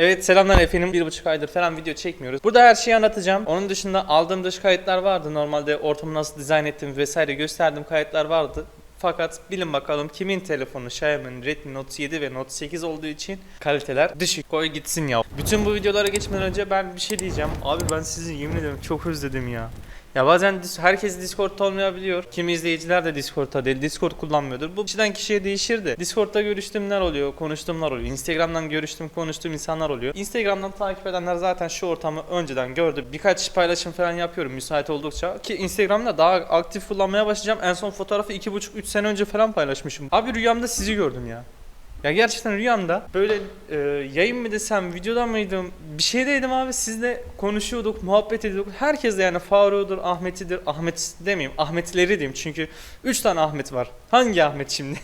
Evet selamlar efendim. Bir buçuk aydır falan video çekmiyoruz. Burada her şeyi anlatacağım. Onun dışında aldığım dış kayıtlar vardı. Normalde ortamı nasıl dizayn ettiğim vesaire gösterdiğim kayıtlar vardı. Fakat bilin bakalım kimin telefonu Xiaomi'nin Redmi Note 7 ve Note 8 olduğu için kaliteler düşük. Koy gitsin ya. Bütün bu videolara geçmeden önce ben bir şey diyeceğim. Abi ben sizi yemin ediyorum çok özledim ya. Ya bazen dis- herkes Discord'ta olmayabiliyor. Kimi izleyiciler de Discord'ta değil. Discord kullanmıyordur. Bu kişiden kişiye değişir de. Discord'da görüştüğümler oluyor, konuştuğumlar oluyor. Instagram'dan görüştüğüm, konuştuğum insanlar oluyor. Instagram'dan takip edenler zaten şu ortamı önceden gördü. Birkaç paylaşım falan yapıyorum müsait oldukça. Ki Instagram'da daha aktif kullanmaya başlayacağım. En son fotoğrafı 2,5-3 sene önce falan paylaşmışım. Abi rüyamda sizi gördüm ya. Ya gerçekten rüyamda böyle e, yayın mı desem, videoda mıydım? Bir şeydeydim abi sizle konuşuyorduk, muhabbet ediyorduk. Herkes de yani Faruk'udur, Ahmet'idir, Ahmet demeyeyim, Ahmetleri diyeyim. Çünkü 3 tane Ahmet var. Hangi Ahmet şimdi?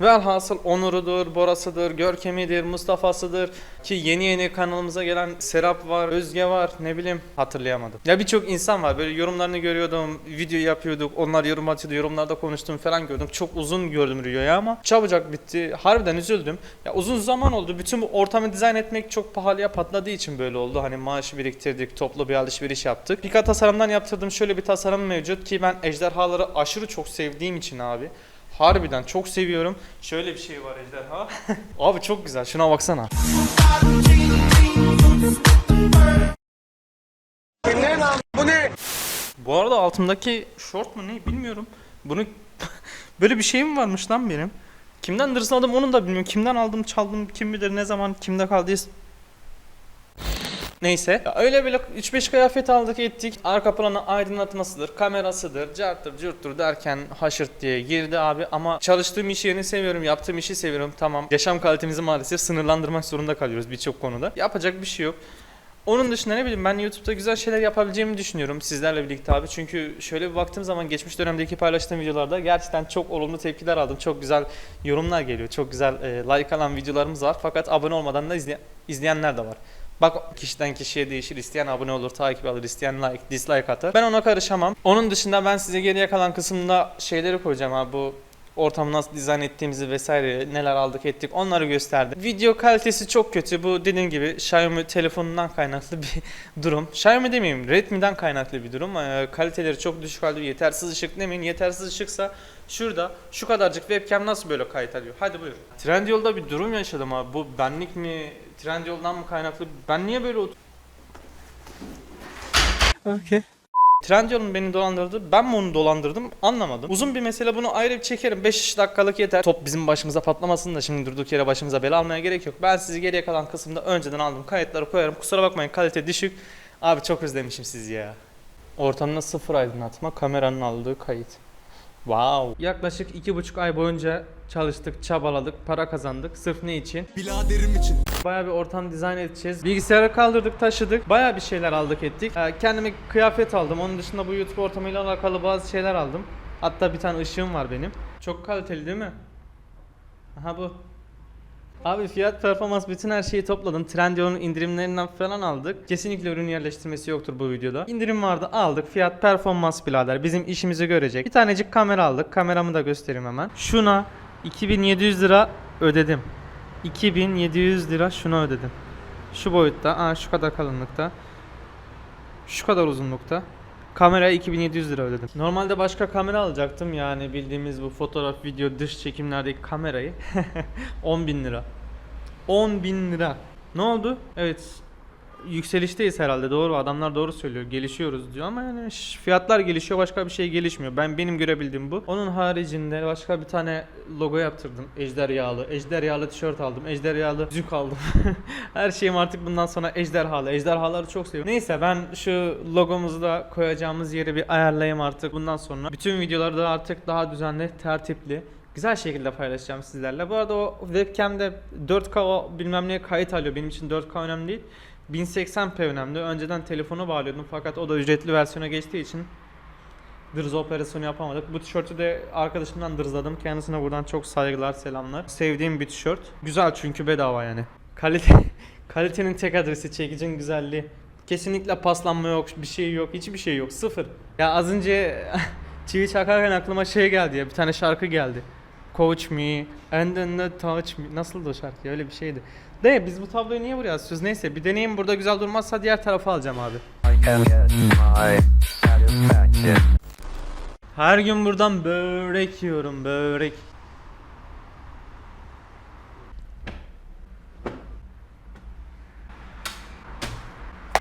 Velhasıl Onur'udur, Boras'ıdır, Görkem'idir, Mustafa'sıdır ki yeni yeni kanalımıza gelen Serap var, Özge var, ne bileyim hatırlayamadım. Ya birçok insan var böyle yorumlarını görüyordum, video yapıyorduk, onlar yorum atıyordu, yorumlarda konuştuğum falan gördüm. Çok uzun gördüm rüyayı ama çabucak bitti. Harbiden üzüldüm. Ya uzun zaman oldu. Bütün bu ortamı dizayn etmek çok pahalıya patladığı için böyle oldu. Hani maaş biriktirdik, toplu bir alışveriş yaptık. Birkaç tasarımdan yaptırdım. Şöyle bir tasarım mevcut ki ben ejderhaları aşırı çok sevdiğim için abi. Harbiden çok seviyorum. Şöyle bir şey var ejderha. Abi çok güzel. Şuna baksana. Bu ne? Bu arada altımdaki short mu ne bilmiyorum. Bunu böyle bir şeyim varmış lan benim. Kimden dırsaladım onu da bilmiyorum. Kimden aldım çaldım kim bilir ne zaman kimde kaldıyız. Neyse. Ya öyle böyle 3-5 kıyafet aldık ettik. Arka planı aydınlatmasıdır, kamerasıdır, carttır, cürttür derken haşırt diye girdi abi. Ama çalıştığım iş yerini seviyorum, yaptığım işi seviyorum. Tamam. Yaşam kalitemizi maalesef sınırlandırmak zorunda kalıyoruz birçok konuda. Yapacak bir şey yok. Onun dışında ne bileyim ben YouTube'da güzel şeyler yapabileceğimi düşünüyorum sizlerle birlikte abi. Çünkü şöyle bir baktığım zaman geçmiş dönemdeki paylaştığım videolarda gerçekten çok olumlu tepkiler aldım. Çok güzel yorumlar geliyor. Çok güzel e, like alan videolarımız var. Fakat abone olmadan da izle- izleyenler de var. Bak kişiden kişiye değişir. İsteyen abone olur, takip alır, isteyen like, dislike atar. Ben ona karışamam. Onun dışında ben size geriye kalan kısımda şeyleri koyacağım abi bu ortamı nasıl dizayn ettiğimizi vesaire neler aldık ettik onları gösterdim. Video kalitesi çok kötü. Bu dediğim gibi Xiaomi telefonundan kaynaklı bir durum. Xiaomi demeyeyim Redmi'den kaynaklı bir durum. Ee, kaliteleri çok düşük halde yetersiz ışık demeyin. Yetersiz ışıksa şurada şu kadarcık webcam nasıl böyle kayıt alıyor? Hadi buyur. Trendyol'da bir durum yaşadım abi. Bu benlik mi? Trendyol'dan mı kaynaklı? Ben niye böyle ot- Okay. Trendyol'un beni dolandırdı. Ben mi onu dolandırdım anlamadım. Uzun bir mesele bunu ayrı bir çekerim. 5 dakikalık yeter. Top bizim başımıza patlamasın da şimdi durduk yere başımıza bela almaya gerek yok. Ben sizi geriye kalan kısımda önceden aldım. Kayıtları koyarım. Kusura bakmayın kalite düşük. Abi çok özlemişim sizi ya. Ortamda sıfır aydınlatma. Kameranın aldığı kayıt. Wow. Yaklaşık iki buçuk ay boyunca çalıştık, çabaladık, para kazandık. Sırf ne için? Biladerim için. Bayağı bir ortam dizayn edeceğiz. Bilgisayarı kaldırdık, taşıdık. Bayağı bir şeyler aldık ettik. Ee, kendime kıyafet aldım. Onun dışında bu YouTube ortamıyla alakalı bazı şeyler aldım. Hatta bir tane ışığım var benim. Çok kaliteli değil mi? Aha bu. Abi fiyat performans bütün her şeyi topladım. Trendyol'un indirimlerinden falan aldık. Kesinlikle ürün yerleştirmesi yoktur bu videoda. İndirim vardı aldık. Fiyat performans birader bizim işimizi görecek. Bir tanecik kamera aldık. Kameramı da göstereyim hemen. Şuna 2700 lira ödedim. 2700 lira şuna ödedim. Şu boyutta, aa şu kadar kalınlıkta. Şu kadar uzunlukta. Kameraya 2700 lira ödedim. Normalde başka kamera alacaktım yani bildiğimiz bu fotoğraf, video, dış çekimlerdeki kamerayı. 10.000 lira. 10.000 lira. Ne oldu? Evet yükselişteyiz herhalde. Doğru adamlar doğru söylüyor. Gelişiyoruz diyor ama yani ş- fiyatlar gelişiyor başka bir şey gelişmiyor. Ben benim görebildiğim bu. Onun haricinde başka bir tane logo yaptırdım. Ejderhalı ejderhalı tişört aldım. Ejderhalı zük aldım. Her şeyim artık bundan sonra ejderhalı. Ejderhaları çok seviyorum. Neyse ben şu logomuzu da koyacağımız yeri bir ayarlayayım artık. Bundan sonra bütün videoları da artık daha düzenli tertipli Güzel şekilde paylaşacağım sizlerle. Bu arada o webcam'de 4K o bilmem neye kayıt alıyor. Benim için 4K önemli değil. 1080p önemli. Önceden telefonu bağlıyordum fakat o da ücretli versiyona geçtiği için Dırz operasyonu yapamadık. Bu tişörtü de arkadaşımdan dırzladım. Kendisine buradan çok saygılar, selamlar. Sevdiğim bir tişört. Güzel çünkü bedava yani. Kalite kalitenin tek adresi çekicin güzelliği. Kesinlikle paslanma yok, bir şey yok, hiçbir şey yok. Sıfır. Ya az önce çivi çakarken aklıma şey geldi ya. Bir tane şarkı geldi. Coach me and then the touch me. Nasıldı o şarkı? Öyle bir şeydi. De biz bu tabloyu niye buraya asıyoruz? Neyse bir deneyim burada güzel durmazsa diğer tarafa alacağım abi. Her gün buradan börek yiyorum börek.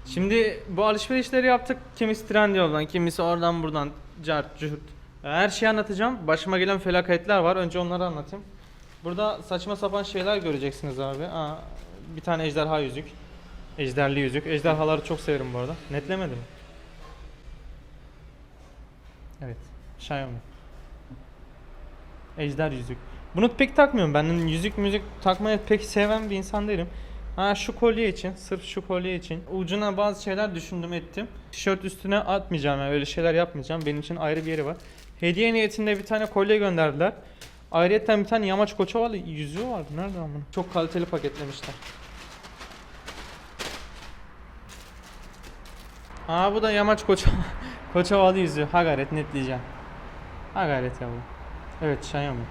Şimdi bu alışverişleri yaptık. Kimisi Trendyol'dan, kimisi oradan buradan cart cürt. Her şeyi anlatacağım. Başıma gelen felaketler var. Önce onları anlatayım. Burada saçma sapan şeyler göreceksiniz abi. Aa, bir tane ejderha yüzük. Ejderli yüzük. Ejderhaları çok severim bu arada. Netlemedi mi? Evet. Xiaomi. Ejder yüzük. Bunu pek takmıyorum. Ben yüzük müzik takmayı pek seven bir insan değilim. Ha şu kolye için, sırf şu kolye için ucuna bazı şeyler düşündüm ettim. Tişört üstüne atmayacağım yani öyle şeyler yapmayacağım. Benim için ayrı bir yeri var. Hediye niyetinde bir tane kolye gönderdiler. Ayrıca bir tane yamaç koçovalı yüzüğü vardı. Nerede ama? Çok kaliteli paketlemişler. Aa bu da yamaç koça koçovalı yüzüğü. Ha gayret netleyeceğim. Ha gayret yavrum. Evet Xiaomi.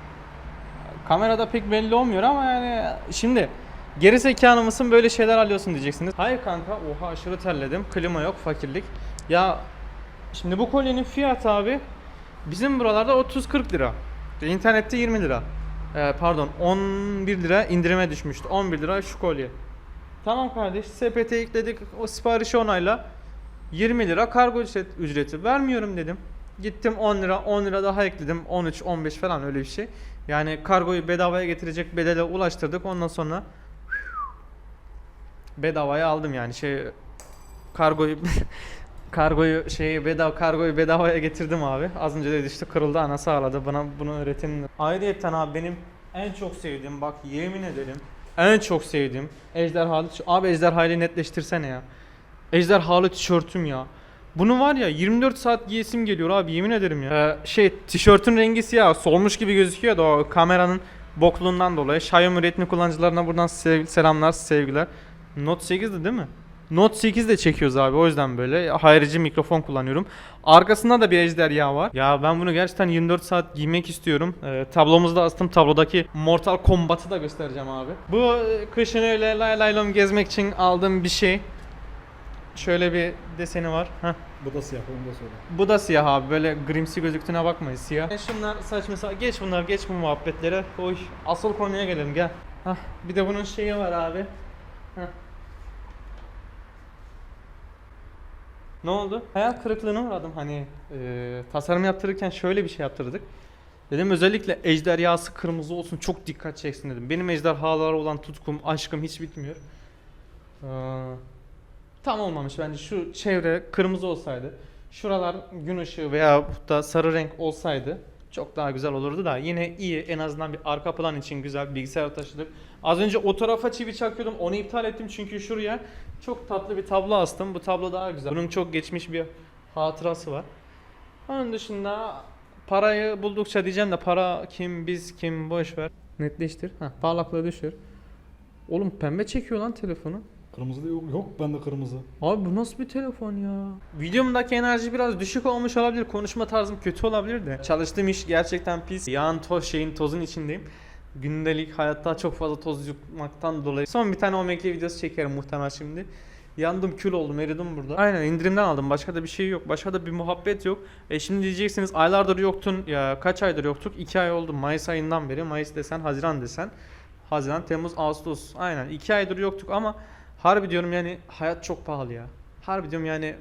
Kamerada pek belli olmuyor ama yani şimdi geri zekalı mısın böyle şeyler alıyorsun diyeceksiniz. Hayır kanka oha aşırı terledim. Klima yok fakirlik. Ya şimdi bu kolyenin fiyatı abi bizim buralarda 30-40 lira. İnternette 20 lira. Ee, pardon 11 lira indirime düşmüştü. 11 lira şu kolye. Tamam kardeş sepete ekledik o siparişi onayla. 20 lira kargo ücret- ücreti vermiyorum dedim. Gittim 10 lira 10 lira daha ekledim 13 15 falan öyle bir şey. Yani kargoyu bedavaya getirecek bedele ulaştırdık ondan sonra bedavaya aldım yani şey kargoyu kargoyu şeyi bedava kargoyu bedavaya getirdim abi. Az önce de işte kırıldı anası ağladı bana bunu öğretin. Ayrıyeten abi benim en çok sevdiğim bak yemin ederim en çok sevdiğim ejderhalı abi ejderhayla netleştirsene ya. Ejderhalı tişörtüm ya. Bunu var ya 24 saat giyesim geliyor abi yemin ederim ya. Ee, şey tişörtün rengi siyah solmuş gibi gözüküyor da o kameranın bokluğundan dolayı. Xiaomi Redmi kullanıcılarına buradan sev- selamlar sevgiler. Note 8'di değil mi? Note 8 de çekiyoruz abi o yüzden böyle hayrici mikrofon kullanıyorum. Arkasında da bir ejderha var. Ya ben bunu gerçekten 24 saat giymek istiyorum. Ee, tablomuzda astım tablodaki Mortal Kombat'ı da göstereceğim abi. Bu e, kışın öyle lay lay lom gezmek için aldığım bir şey. Şöyle bir deseni var. Heh. Bu da siyah onu da söyle. Bu da siyah abi böyle grimsi gözüktüğüne bakmayın siyah. E şunlar saçma sapan geç bunlar geç bu muhabbetlere. Oy asıl konuya gelelim gel. Hah bir de bunun şeyi var abi. Hah. Ne oldu? Hayal kırıklığına uğradım hani e, tasarım yaptırırken şöyle bir şey yaptırdık. Dedim özellikle ejderhası kırmızı olsun çok dikkat çeksin dedim. Benim ejderhalara olan tutkum, aşkım hiç bitmiyor. Ee, tam olmamış bence şu çevre kırmızı olsaydı. Şuralar gün ışığı veya da sarı renk olsaydı çok daha güzel olurdu da yine iyi en azından bir arka plan için güzel bilgisayar taşıdık. Az önce o tarafa çivi çakıyordum onu iptal ettim çünkü şuraya çok tatlı bir tablo astım. Bu tablo daha güzel. Bunun çok geçmiş bir hatırası var. Onun dışında parayı buldukça diyeceğim de para kim biz kim boş ver. Netleştir. Ha, parlaklığı düşür. Oğlum pembe çekiyor lan telefonu. Kırmızı da yok, yok bende kırmızı. Abi bu nasıl bir telefon ya? Videomdaki enerji biraz düşük olmuş olabilir. Konuşma tarzım kötü olabilir de. Çalıştığım iş gerçekten pis. Yağın toz şeyin tozun içindeyim. Gündelik hayatta çok fazla toz yutmaktan dolayı. Son bir tane OMG videosu çekerim muhtemel şimdi. Yandım kül oldum eridim burada. Aynen indirimden aldım. Başka da bir şey yok. Başka da bir muhabbet yok. E şimdi diyeceksiniz aylardır yoktun. Ya kaç aydır yoktuk? 2 ay oldu. Mayıs ayından beri. Mayıs desen, Haziran desen. Haziran, Temmuz, Ağustos. Aynen 2 aydır yoktuk ama harbi diyorum yani hayat çok pahalı ya. Harbi diyorum yani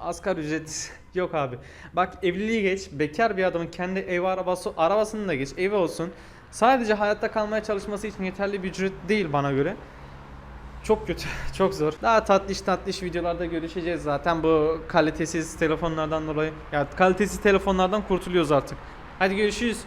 asgari ücret yok abi. Bak evliliği geç. Bekar bir adamın kendi ev arabası arabasını da geç. Evi olsun. Sadece hayatta kalmaya çalışması için yeterli bir ücret değil bana göre. Çok kötü, çok zor. Daha tatlış tatlış videolarda görüşeceğiz zaten bu kalitesiz telefonlardan dolayı. Ya kalitesiz telefonlardan kurtuluyoruz artık. Hadi görüşürüz.